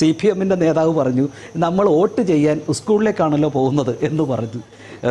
C P എമ്മിന്റെ നേതാവ് പറഞ്ഞു നമ്മൾ വോട്ട് ചെയ്യാൻ സ്കൂളിലേക്കാണല്ലോ പോകുന്നത് എന്ന് പറഞ്ഞു.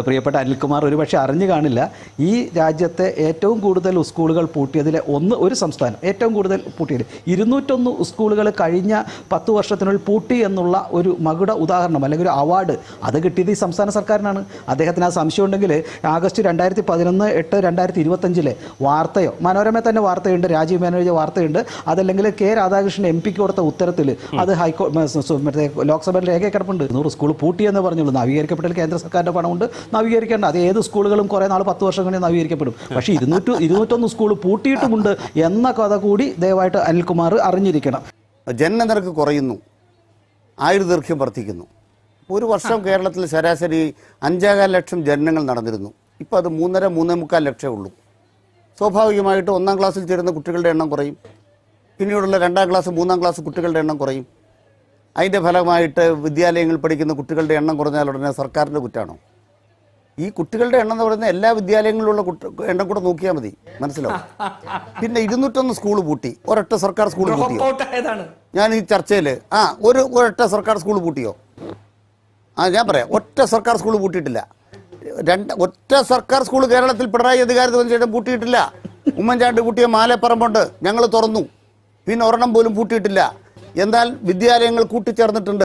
പ്രിയപ്പെട്ട അനിൽകുമാർ ഒരു പക്ഷേ അറിഞ്ഞു കാണില്ല ഈ രാജ്യത്തെ ഏറ്റവും കൂടുതൽ സ്കൂളുകൾ പൂട്ടിയതിലെ ഒന്ന് ഒരു സംസ്ഥാനം ഏറ്റവും കൂടുതൽ പൂട്ടിയത്. ഇരുന്നൂറ്റൊന്ന് സ്കൂളുകൾ കഴിഞ്ഞ പത്ത് വർഷത്തിനുള്ളിൽ പൂട്ടി എന്നുള്ള ഒരു മകുട ഉദാഹരണം അല്ലെങ്കിൽ ഒരു അവാർഡ് അത് കിട്ടിയത് ഈ സംസ്ഥാന സർക്കാരിനാണ്. അദ്ദേഹത്തിന് ആ സംശയം ഉണ്ടെങ്കിൽ ആഗസ്റ്റ് രണ്ടായിരത്തി പതിനൊന്ന് എട്ട് രണ്ടായിരത്തി ഇരുപത്തഞ്ചിലെ വാർത്തയോ മനോരമ തന്നെ വാർത്തയുണ്ട് രാജീവ് മേനോൻ വാർത്തയുണ്ട്. അതല്ലെങ്കിൽ കെ രാധാകൃഷ്ണൻ എം പിക്ക് കൊടുത്ത ഉത്തരത്തിൽ അത് ഹൈക്കോ മറ്റേ ലോക്സഭയിൽ രേഖ കിടപ്പുണ്ട്. നൂറ് സ്കൂൾ പൂട്ടിയെന്ന് പറഞ്ഞുള്ളൂ. നവീകരിക്കപ്പെട്ടാൽ കേന്ദ്ര സർക്കാരിന്റെ പണമുണ്ട് നവീകരിക്കേണ്ട. അത് ഏത് സ്കൂളുകളും കുറേ നാൾ പത്ത് വർഷം കഴിഞ്ഞ് നവീകരിക്കപ്പെടും. പക്ഷേ ഇരുന്നൂറ്റി ഇരുന്നൂറ്റൊന്ന് സ്കൂൾ പൂട്ടിയിട്ടുമുണ്ട് എന്ന കഥ കൂടി ദയവായിട്ട് അനിൽകുമാർ അറിഞ്ഞിരിക്കണം. ജനനനിരക്ക് കുറയുന്നു. ആയുർദൈർഘ്യം വർദ്ധിക്കുന്നു. ഒരു വർഷം കേരളത്തിൽ ശരാശരി അഞ്ചേകാൽ ലക്ഷം ജനനങ്ങൾ നടന്നിരുന്നു. ഇപ്പോൾ അത് മൂന്നര മൂന്നേ മുക്കാൽ ലക്ഷമേ ഉള്ളൂ. സ്വാഭാവികമായിട്ട് ഒന്നാം ക്ലാസ്സിൽ ചേരുന്ന കുട്ടികളുടെ എണ്ണം കുറയും. പിന്നീടുള്ള രണ്ടാം ക്ലാസ് മൂന്നാം ക്ലാസ് കുട്ടികളുടെ എണ്ണം കുറയും. അതിന്റെ ഫലമായിട്ട് വിദ്യാലയങ്ങളിൽ പഠിക്കുന്ന കുട്ടികളുടെ എണ്ണം കുറഞ്ഞാൽ ഉടനെ സർക്കാരിന്റെ കുറ്റാണോ? ഈ കുട്ടികളുടെ എണ്ണം എന്ന് പറയുന്നത് എല്ലാ വിദ്യാലയങ്ങളിലുള്ള കുട്ടി എണ്ണം കൂടെ നോക്കിയാൽ മതി. മനസ്സിലാവും? പിന്നെ ഇരുന്നൂറ്റൊന്ന് സ്കൂൾ പൂട്ടി. ഒരൊറ്റ സർക്കാർ സ്കൂൾ പൂട്ടിയോ? ഞാൻ ഈ ചർച്ചയിൽ ആ ഒരു ഒരൊറ്റ സർക്കാർ സ്കൂൾ പൂട്ടിയോ? ആ ഞാൻ പറയാം. ഒറ്റ സർക്കാർ സ്കൂൾ പൂട്ടിയിട്ടില്ല. രണ്ട് ഒറ്റ സർക്കാർ സ്കൂൾ കേരളത്തിൽ പിണറായി അധികാരത്തിൽ വന്ന ശേഷം പൂട്ടിയിട്ടില്ല. ഉമ്മൻചാണ്ടി പൂട്ടിയ മാലപ്പറമ്പുണ്ട്. ഞങ്ങൾ തുറന്നു. പിന്നെ ഒരെണ്ണം പോലും പൂട്ടിയിട്ടില്ല. എന്നാൽ വിദ്യാലയങ്ങൾ കൂട്ടിച്ചേർന്നിട്ടുണ്ട്.